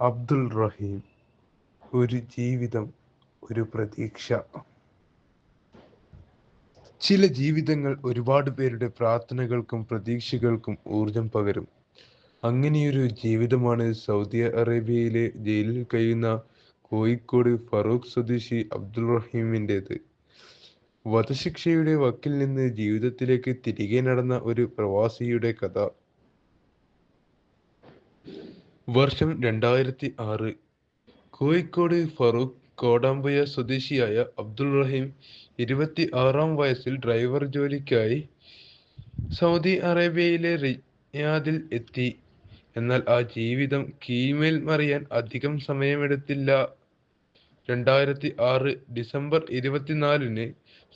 അബ്ദുൾ റഹീം ഒരു ജീവിതം ഒരു പ്രതീക്ഷ. ചില ജീവിതങ്ങൾ ഒരുപാട് പേരുടെ പ്രാർത്ഥനകൾക്കും പ്രതീക്ഷകൾക്കും ഊർജം പകരും. അങ്ങനെയൊരു ജീവിതമാണ് സൗദി അറേബ്യയിലെ ജയിലിൽ കഴിയുന്ന കോഴിക്കോട് ഫറൂഖ് സ്വദേശി അബ്ദുൾ റഹീമിന്റെത്. വധശിക്ഷയുടെ വക്കിൽ നിന്ന് ജീവിതത്തിലേക്ക് തിരികെ നടന്ന ഒരു പ്രവാസിയുടെ കഥ വർഷം രണ്ടായിരത്തി ആറ് കോഴിക്കോട് ഫറൂഖ് കോടാമ്പയ സ്വദേശിയായ അബ്ദുൾ റഹീം ഇരുപത്തി ആറാം വയസ്സിൽ ഡ്രൈവർ ജോലിക്കായി സൗദി അറേബ്യയിലെ റിയാദിൽ എത്തി. എന്നാൽ ആ ജീവിതം കീഴ്മേൽ മറിയാൻ അധികം സമയമെടുത്തില്ല. രണ്ടായിരത്തി ആറ് ഡിസംബർ ഇരുപത്തിനാലിന്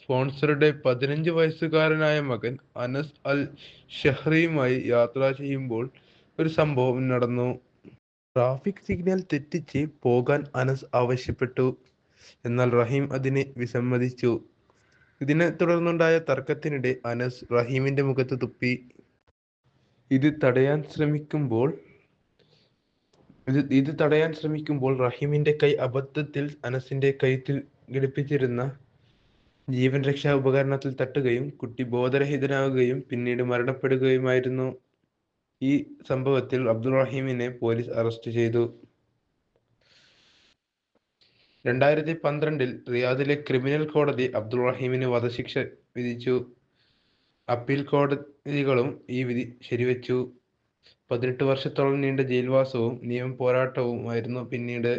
സ്പോൺസറുടെ പതിനഞ്ച് വയസ്സുകാരനായ മകൻ അനസ് അൽ ഷഹ്റിയുമായി യാത്ര ചെയ്യുമ്പോൾ ഒരു സംഭവം നടന്നു. ട്രാഫിക് സിഗ്നൽ തെറ്റിച്ച് പോകാൻ അനസ് ആവശ്യപ്പെട്ടു. എന്നാൽ റഹീം അതിനെ വിസമ്മതിച്ചു. ഇതിനെ തുടർന്നുണ്ടായ തർക്കത്തിനിടെ അനസ് റഹീമിന്റെ മുഖത്ത് തുപ്പി. ഇത് തടയാൻ ശ്രമിക്കുമ്പോൾ ഇത് ഇത് തടയാൻ ശ്രമിക്കുമ്പോൾ റഹീമിന്റെ കൈ അബദ്ധത്തിൽ അനസിന്റെ കൈത്തിൽ ഘടിപ്പിച്ചിരുന്ന ജീവൻ രക്ഷാ ഉപകരണത്തിൽ തട്ടുകയും കുട്ടി ബോധരഹിതനാവുകയും പിന്നീട് മരണപ്പെടുകയുമായിരുന്നു. ഈ സംഭവത്തിൽ അബ്ദുൾ റഹീമിനെ പോലീസ് അറസ്റ്റ് ചെയ്തു. രണ്ടായിരത്തി പന്ത്രണ്ടിൽ റിയാദിലെ ക്രിമിനൽ കോടതി അബ്ദുൾ റഹീമിന് വധശിക്ഷ വിധിച്ചു. അപ്പീൽ കോടതികളും ഈ വിധി ശരിവെച്ചു. പതിനെട്ട് വർഷത്തോളം നീണ്ട ജയിൽവാസവും നിയമ പോരാട്ടവുമായിരുന്നു പിന്നീട്.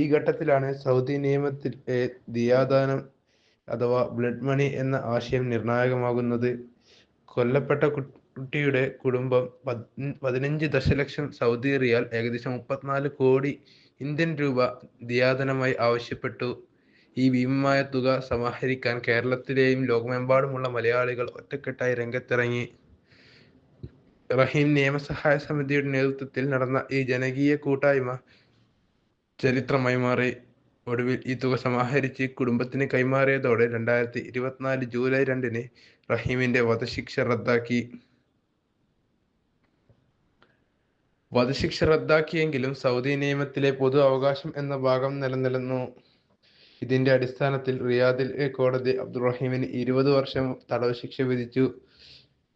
ഈ ഘട്ടത്തിലാണ് സൗദി നിയമത്തിൽ ദിയാദാനം അഥവാ ബ്ലഡ് മണി എന്ന ആശയം നിർണായകമാകുന്നത്. കൊല്ലപ്പെട്ട കുട്ടിയുടെ കുടുംബം പതിനഞ്ച് ദശലക്ഷം സൗദി റിയാൽ ഏകദേശം മുപ്പത്തിനാല് കോടി ഇന്ത്യൻ രൂപ ദിയാതനമായി ആവശ്യപ്പെട്ടു. ഈ ഭീമമായ തുക സമാഹരിക്കാൻ കേരളത്തിലെയും ലോകമെമ്പാടുമുള്ള മലയാളികൾ ഒറ്റക്കെട്ടായി രംഗത്തിറങ്ങി. റഹീം നിയമസഹായ സമിതിയുടെ നേതൃത്വത്തിൽ നടന്ന ഈ ജനകീയ കൂട്ടായ്മ ചരിത്രമായി മാറി. ഒടുവിൽ ഈ തുക സമാഹരിച്ച് കുടുംബത്തിന് കൈമാറിയതോടെ രണ്ടായിരത്തി ഇരുപത്തിനാല് ജൂലൈ രണ്ടിന് റഹീമിന്റെ വധശിക്ഷ റദ്ദാക്കി. വധശിക്ഷ റദ്ദാക്കിയെങ്കിലും സൗദി നിയമത്തിലെ പൊതു അവകാശം എന്ന ഭാഗം നിലനിൽന്നു. ഇതിന്റെ അടിസ്ഥാനത്തിൽ റിയാദിൽ കോടതി അബ്ദുറഹീമിന് ഇരുപത് വർഷം തടവ് ശിക്ഷ വിധിച്ചു.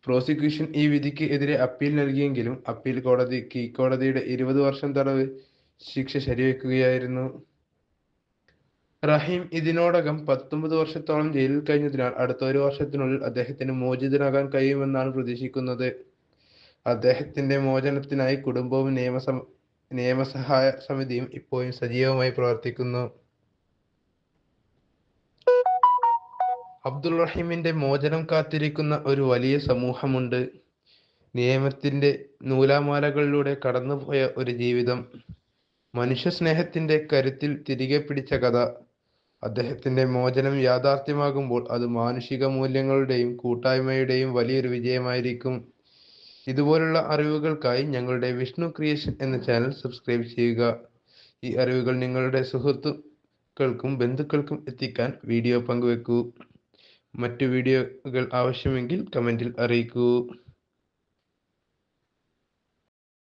പ്രോസിക്യൂഷൻ ഈ വിധിക്ക് എതിരെ അപ്പീൽ നൽകിയെങ്കിലും അപ്പീൽ കോടതി കീഴ്ക്കോടതിയുടെ ഇരുപത് വർഷം തടവ് ശിക്ഷ ശരിവെക്കുകയായിരുന്നു. റഹീം ഇതിനോടകം പത്തൊമ്പത് വർഷത്തോളം ജയിലിൽ കഴിഞ്ഞതിനാൽ അടുത്ത ഒരു വർഷത്തിനുള്ളിൽ അദ്ദേഹത്തിന് മോചിതനാകാൻ കഴിയുമെന്നാണ് പ്രതീക്ഷിക്കുന്നത്. അദ്ദേഹത്തിന്റെ മോചനത്തിനായി കുടുംബവും നിയമസ നിയമസഹായ സമിതിയും ഇപ്പോഴും സജീവമായി പ്രവർത്തിക്കുന്നു. അബ്ദുൾ റഹീമിന്റെ മോചനം കാത്തിരിക്കുന്ന ഒരു വലിയ സമൂഹമുണ്ട്. നിയമത്തിന്റെ നൂലാമാലകളിലൂടെ കടന്നുപോയ ഒരു ജീവിതം. മനുഷ്യ സ്നേഹത്തിന്റെ കരുത്തിൽ തിരികെ പിടിച്ച കഥ. അദ്ദേഹത്തിന്റെ മോചനം യാഥാർത്ഥ്യമാകുമ്പോൾ അത് മാനുഷിക മൂല്യങ്ങളുടെയും കൂട്ടായ്മയുടെയും വലിയൊരു വിജയമായിരിക്കും. ഇതുപോലുള്ള അറിവുകൾക്കായി ഞങ്ങളുടെ വിഷ്ണു ക്രിയേഷൻ എന്ന ചാനൽ സബ്സ്ക്രൈബ് ചെയ്യുക. ഈ അറിവുകൾ നിങ്ങളുടെ സുഹൃത്തുക്കൾക്കും ബന്ധുക്കൾക്കും എത്തിക്കാൻ വീഡിയോ പങ്കുവെക്കൂ. മറ്റു വീഡിയോകൾ ആവശ്യമെങ്കിൽ കമന്റിൽ അറിയിക്കൂ.